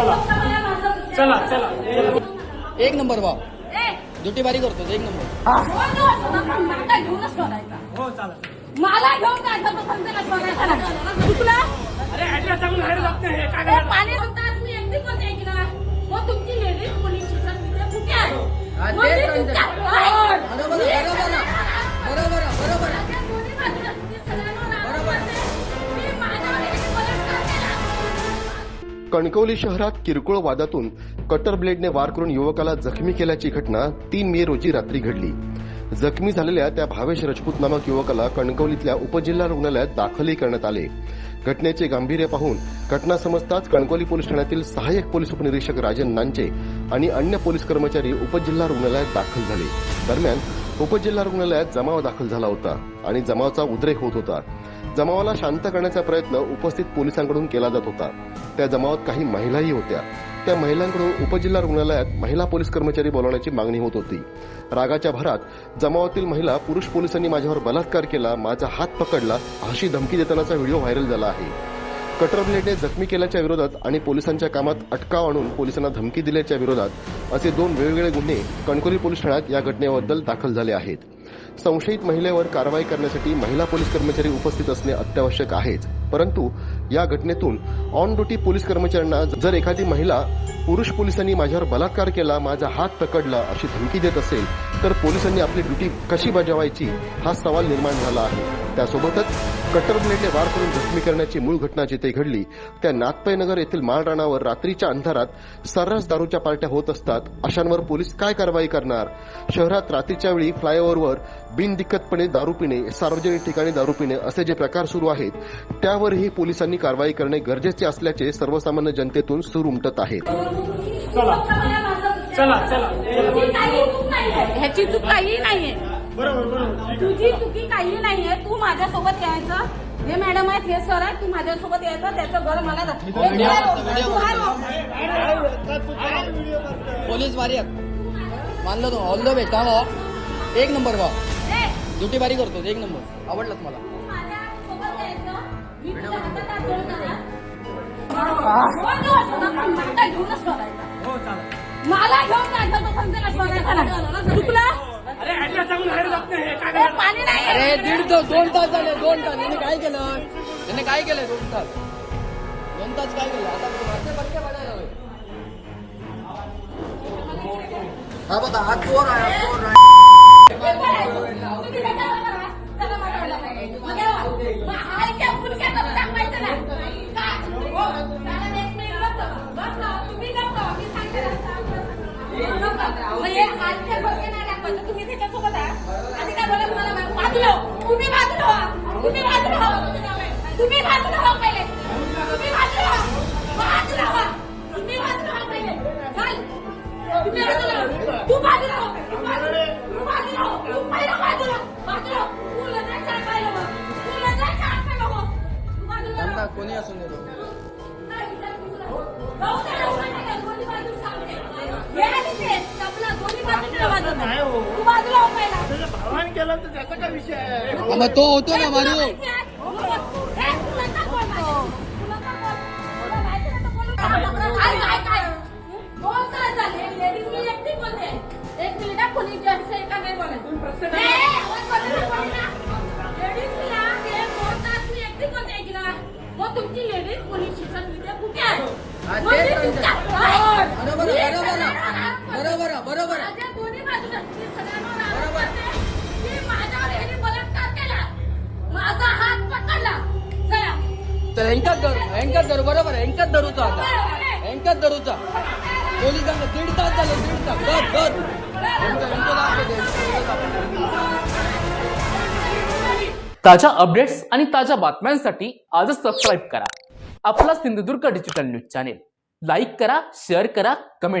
चला. चला चला. एक नंबर भाव ड्युटी बारी करतो एक नंबर. हो चला मला घेऊन? अरे ऍड्रेस सांगून बाहेर जात नाही हे काय हे? पाणी मी की ना मग तुमची लेडीज पोलीस स्टेशन तिथे कुठे आहे? कणकवली शहरात किरकोळ वादातून कटर ब्लेडने वार करून युवकाला जखमी केल्याची घटना तीन मे रोजी रात्री घडली. जखमी झालेल्या त्या भावेश राजपूत नामक युवकाला कणकवलीतल्या उपजिल्हा रुग्णालयात दाखलही करण्यात आले. घटनेचे गांभीर्य पाहून घटना समजताच कणकवली पोलीस ठाण्यातील सहाय्यक पोलीस उपनिरीक्षक राजन नांचे आणि अन्य पोलीस कर्मचारी उपजिल्हा रुग्णालयात दाखल झाले. दरम्यान उपजिल्हा रुग्णालयात जमाव दाखल झाला होता आणि जमावाचा उद्रेक होत होता. जमावाला शांत करण्याचा प्रयत्न उपस्थित पोलिसांकडून केला जात होता. त्या जमावात काही महिलाही होत्या. त्या महिलांकडून उपजिल्हा रुग्णालयात महिला पोलीस कर्मचारी बोलावण्याची मागणी होत होती. रागाच्या भरात जमावातील महिला पुरुष पोलिसांनी माझ्यावर बलात्कार केला माझा हात पकडला अशी धमकी देतानाचा व्हिडिओ व्हायरल झाला आहे. कटर ब्लेडने जखमी केल्याच्या विरोधात आणि पोलिसांच्या कामात अटकाव आणून पोलिसांना धमकी दिल्याच्या विरोधात असे दोन वेगवेगळे गुन्हे कणकोली पोलीस ठाण्यात या घटनेबद्दल दाखल झाले आहेत. संशयित महिलेवर कारवाई करण्यासाठी महिला पोलीस कर्मचारी उपस्थित असणे अत्यावश्यक आहेच. परंतु या घटनेतून ऑन ड्युटी पोलीस कर्मचाऱ्यांना जर एखादी महिला पुरुष पोलिसांनी माझ्यावर बलात्कार केला माझा हात पकडला अशी धमकी देत असेल तर पोलिसांनी आपली ड्युटी कशी बजावायची हा सवाल निर्माण झाला आहे. त्यासोबतच कटर ब्लेडने वार करून जखमी करण्याची मूळ घटना जिथे घडली त्या नागपैनगर येथील माळराणावर रात्रीच्या अंधारात सर्रास दारूच्या पार्ट्या होत असतात. अशांवर पोलीस काय कारवाई करणार? शहरात रात्रीच्या वेळी फ्लायओव्हरवर बिनदिक्कतपणे दारू पिणे सार्वजनिक ठिकाणी दारू पिणे असे जे प्रकार सुरू आहेत त्यावरही पोलिसांनी कारवाई करणे गरजेचे असल्याचे सर्वसामान्य जनतेतून सूर उमटत नाहीये. ह्याची चूक काही नाहीये. बरोबर बरोबर. तुझी चुकी काही नाहीये. तू माझ्यासोबत यायचं. हे मॅडम आहेत हे सर आहेत तू माझ्यासोबत यायचं त्याचं घर मला. पोलीस आहेत. मानलं तो. ऑल द हा? भाव एक नंबर ए, ड्युटी बारी करतो एक नंबर आवडलं मला तू माझ्यासोबत यायचं मी तुझ्या हातात हात धरून जाणार. दोन दिवस होणार, पण मला घेऊनच सोडायचं. चला मला घेऊन जायचं तो संध्याकाळी बघायचा नाही. चुकला अरे? पाणी नाही दीड तास दोन तास झाले दोन तास याने काय केलं याने काय केलं दोन तास दोन तास काय केलं आता मासे पडायला. हा बघा हा चोर आहे हा चोर आहे तुम्ही त्याच्यावर हो. चालेल, तुम्ही बसतो. बाजूला हो. पहिले. तुम्ही बाजूला व्हा. विषय आहे? हा, मग तो होतो ना हे मारू. मग तुमची लेडीज पोलीस स्टेशन इथे कुठे आहे? मग तेच मी सांगते. तुमच्या- बरोबर आहे, बरोबर आहे. सगळ्यांवर बरोबर आहे, बरोबर आहे. माझ्या दोन्ही बाजूला मी सगळ्यांवर आरोप बरोबर. करते. की माझ्यावर यांनी बलात्कार केला माझा हात पकडला. चला. तर हेंकत धरू हेंकत धरू बरोबर आहे हेंकत धरूचा आता. हेंकत धरूचा. पोलिसांना दीड तास झाले दीड तास. दाखवते, दाखवते. ताज्या अपडेट्स आणि ताज्या बातम्यांसाठी आजच सबस्क्राईब करा. आपला Sindhudurg digital news channel like करा शेअर करा कमेंट